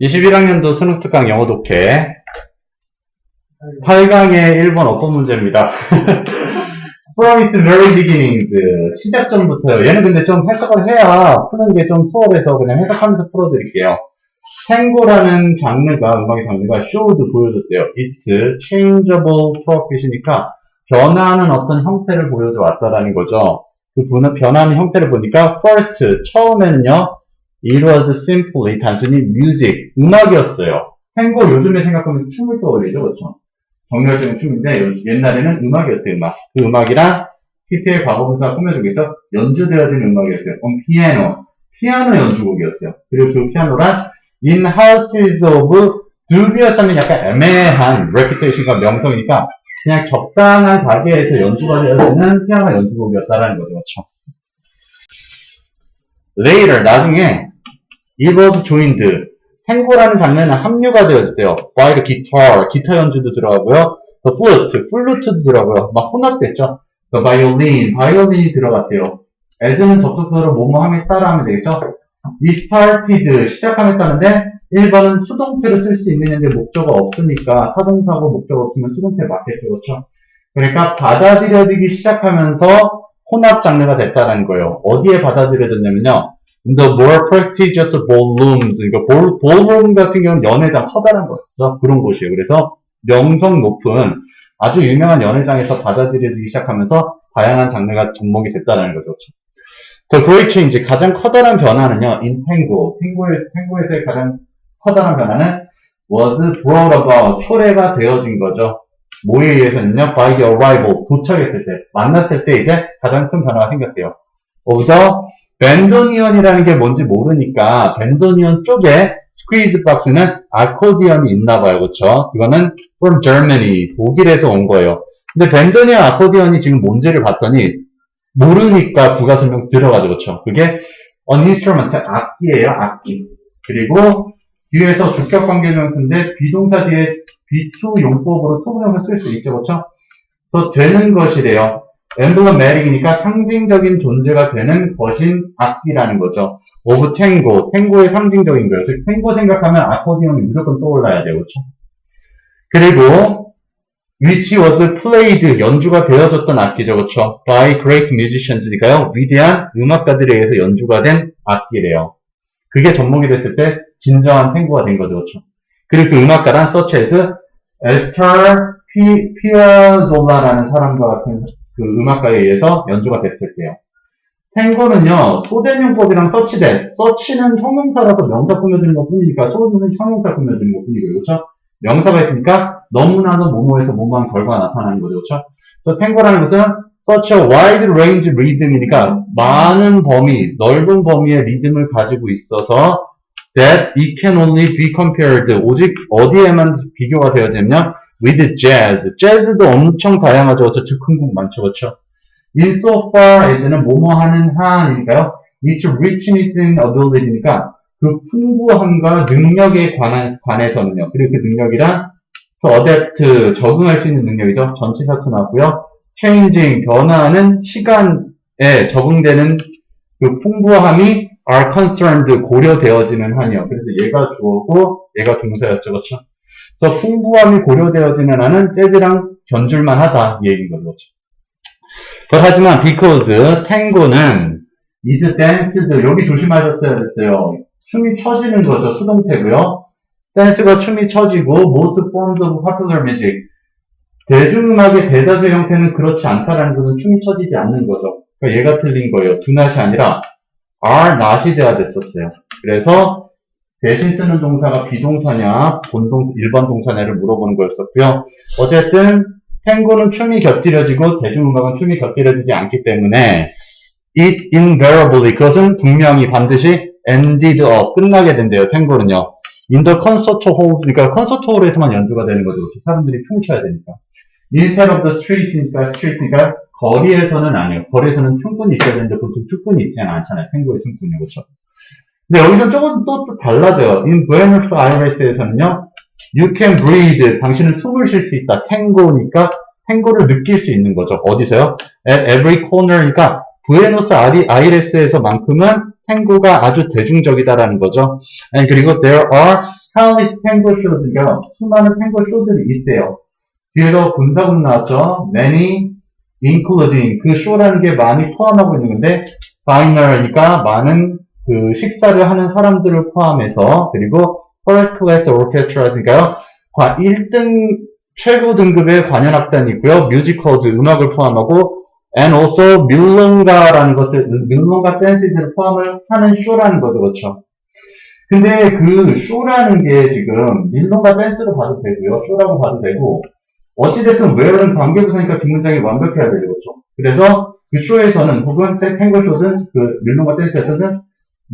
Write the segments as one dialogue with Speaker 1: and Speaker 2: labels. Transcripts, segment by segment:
Speaker 1: 21학년도 수능 특강 영어 독해 8강의 1번 어법 문제입니다. From its very beginnings 시작 전부터요. 얘는 근데 좀 해석을 해야 푸는 게 좀 수월해서 그냥 해석하면서 풀어드릴게요. 탱고라는 장르가 음악의 장르가 showed 보여줬대요. It's changeable profit이니까 변화하는 어떤 형태를 보여줘 왔다라는 거죠. 그 변하는 형태를 보니까 first 처음에는요. It was simply 단순히 music 음악이었어요. 탱고 요즘에 생각하면 춤을 떠올리죠, 그렇죠? 정열적인 춤인데 요- 옛날에는 음악이었대요, 음악. 그 음악이랑 PPL 과거분사 꾸며주기에서 연주되어진 음악이었어요. 그럼 피아노, 피아노 연주곡이었어요. 그리고 그 피아노란 In Houses of Dubious 하면 약간 애매한 reputation과 명성이니까 그냥 적당한 가게에서 연주가 되어지는 피아노 연주곡이었다라는 거죠, 그렇죠? Later, 나중에 it was joined 탱고라는 장르는 합류가 되어졌대요. by the guitar, 기타 연주도 들어가고요. the flute, 플루트도 들어가고요. 막 혼합됐죠. the violin, 바이올린이 들어갔대요. as는 접속사로 뭐뭐 함에 따라 하면 되겠죠. 이 started, 따른데 1번은 수동태로 쓸 수 있느냐인데 목적어 없으니까 타동사고 목적어 없으면 수동태 맞겠죠. 그렇죠? 그러니까 받아들여지기 시작하면서 혼합 장르가 됐다는 거예요. 어디에 받아들여졌냐면요. The more prestigious ballrooms, 그러니까 볼, ballroom 같은 경우는 연회장 커다란 거죠. 그런 곳이에요. 그래서 명성 높은 아주 유명한 연회장에서 받아들여지기 시작하면서 다양한 장르가 접목이 됐다는 거죠. The Great Change, 가장 커다란 변화는요, in Tango, 탱고에, 탱고에서의 가장 커다란 변화는 was brought about, 초래가 되어진 거죠. 뭐에 의해서는요, by the arrival, 도착했을 때, 만났을 때 이제 가장 큰 변화가 생겼대요. of the 밴도니언이라는 게 뭔지 모르니까 밴도니언 쪽에 스퀴즈 박스는 아코디언이 있나 봐요. 그쵸? 그거는 from Germany, 독일에서 온 거예요. 근데 밴도니언 아코디언이 지금 뭔지를 봤더니 모르니까 부가 설명 들어가죠. 그쵸? 그게 an instrument, 악기예요. 악기. 그리고 뒤에서 주격 관계명사인데 비동사 뒤에 B2 용법으로 투부정사 쓸수 있죠. 그쵸? 그래서 되는 것이래요. 엠블럼 매릭이니까 상징적인 존재가 되는 것인 악기라는 거죠. 오브 탱고, 탱고의 상징적인 거예요. 즉 탱고 생각하면 아코디언이 무조건 떠올라야 돼요. 그렇죠? 그리고 which was played, 연주가 되어졌던 악기죠. 그렇죠? by great musicians니까요. 위대한 음악가들에 의해서 연주가 된 악기래요. 그게 접목이 됐을 때 진정한 탱고가 된 거죠. 그렇죠? 그리고 그 음악가란 as 에스터 피, 피아졸라라는 사람과 같은 그 음악가에 의해서 연주가 됐을 때요. 탱고는요, 소대용법이랑 서치대, 서치는 형용사라서 명사 꾸며주는 것 뿐이니까, 소대는 형용사 꾸며주는 것 뿐이고요. 그렇죠? 명사가 있으니까 너무나도 뭐뭐에서 뭐뭐한 결과가 나타나는 거죠. 그렇죠? 그래서 탱고라는 것은 such a wide range rhythm이니까 많은 범위, 넓은 범위의 리듬을 가지고 있어서 that it can only be compared 오직 어디에만 비교가 되어지냐면 with jazz. 재즈도 엄청 다양하죠. 저 즉흥곡 많죠. 그렇죠? insofar as는 뭐뭐 하는 한이니까요. its richness in ability니까 그 풍부함과 능력에 관한, 관해서는요. 그리고 그 능력이란 to adapt, 적응할 수 있는 능력이죠. 전치사투 나왔고요. changing, 변화하는 시간에 적응되는 그 풍부함이 are concerned, 고려되어지는 한이요. 그래서 얘가 주어고 얘가 동사였죠. 그렇죠? 그래서 풍부함이 고려되어지는 한은 재즈랑 견줄만 하다 이 얘기인 거죠. but 하지만 because 탱고는 is danced 여기 조심하셨어야 됐어요. 춤이 쳐지는 거죠. 수동태고요. 댄스가 춤이 쳐지고 most forms of popular music 대중음악의 대다수 형태는 그렇지 않다라는 것은 춤이 쳐지지 않는 거죠. 그러니까 얘가 틀린 거예요. not이 아니라 are not이 돼야 됐었어요. 그래서 대신 쓰는 동사가 비동사냐, 본동 일반 동사냐를 물어보는 거였었고요. 어쨌든 탱고는 춤이 곁들여지고 대중음악은 춤이 곁들여지지 않기 때문에 it invariably 그것은 분명히 반드시 ended up 끝나게 된대요. 탱고는요. in the concert halls 그러니까 콘서트 홀에서만 연주가 되는 거죠. 사람들이 춤을 춰야 되니까. instead of the streets니까 street니까 거리에서는 아니에요. 거리에서는 춤꾼이 있어야 되는데 보통 춤꾼이 있지는 않잖아요. 탱고의 춤꾼이 그렇죠? 근데 여기서 조금 또, 또 달라져요. In Buenos Aires에서는요, you can breathe. 당신은 숨을 쉴 수 있다. 탱고니까 탱고를 느낄 수 있는 거죠. 어디서요? At every corner니까 부에노스 아리, 아이레스에서만큼은 탱고가 아주 대중적이다라는 거죠. And 그리고 there are countless tango shows인가요? 수많은 탱고 쇼들이 있대요. 뒤에서 군사군 나왔죠. many, including 그 show라는 게 많이 포함하고 있는 건데 diner니까 많은 그 식사를 하는 사람들을 포함해서 그리고 first class orchestras니까요. 1등 최고 등급의 관현악단이 있고요. 뮤지컬즈 음악을 포함하고 and also 밀롱가라는 것을 밀롱가 댄스들을 포함을 하는 쇼라는 거죠. 그렇죠? 근데 그 쇼라는 게 지금 밀롱가 댄스로 봐도 되고요. 쇼라고 봐도 되고 어찌됐든 where는 관계부사니까 뒷문장이 완벽해야 되죠. 그렇죠? 그래서 그 쇼에서는 혹은 탱고 쇼든 그 밀롱가 댄스에서는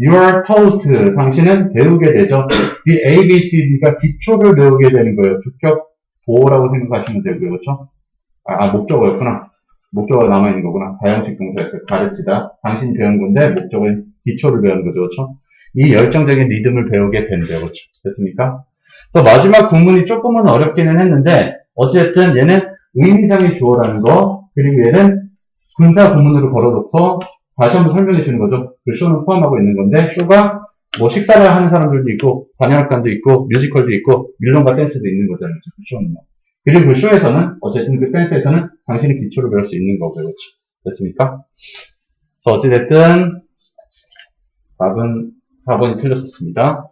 Speaker 1: You are taught. 당신은 배우게 되죠. The ABC니까 기초를 배우게 되는 거예요. 주격 보호라고 생각하시면 되고요. 그렇죠? 아, 아, 목적어였구나. 목적어가 남아있는 거구나. 다형식 동사에서 가르치다. 당신이 배운 건데 목적은 기초를 배우는 거죠. 그렇죠? 이 열정적인 리듬을 배우게 된대요. 그렇죠? 됐습니까? 그래서 마지막 구문이 조금은 어렵기는 했는데 어쨌든 얘는 의미상의 주어라는 거 그리고 얘는 분사 구문으로 걸어놓고 다시 한번 설명해 주는 거죠. 그 쇼는 포함하고 있는 건데 쇼가 뭐 식사를 하는 사람들도 있고 관현악단도 있고 뮤지컬도 있고 밀론과 댄스도 있는 거잖아요. 그 쇼는요. 그리고 그 쇼에서는 어쨌든 그 댄스에서는 당신이 기초를 배울 수 있는 거고요. 그렇죠? 됐습니까? 그래서 어찌됐든 답은 4번이 틀렸었습니다.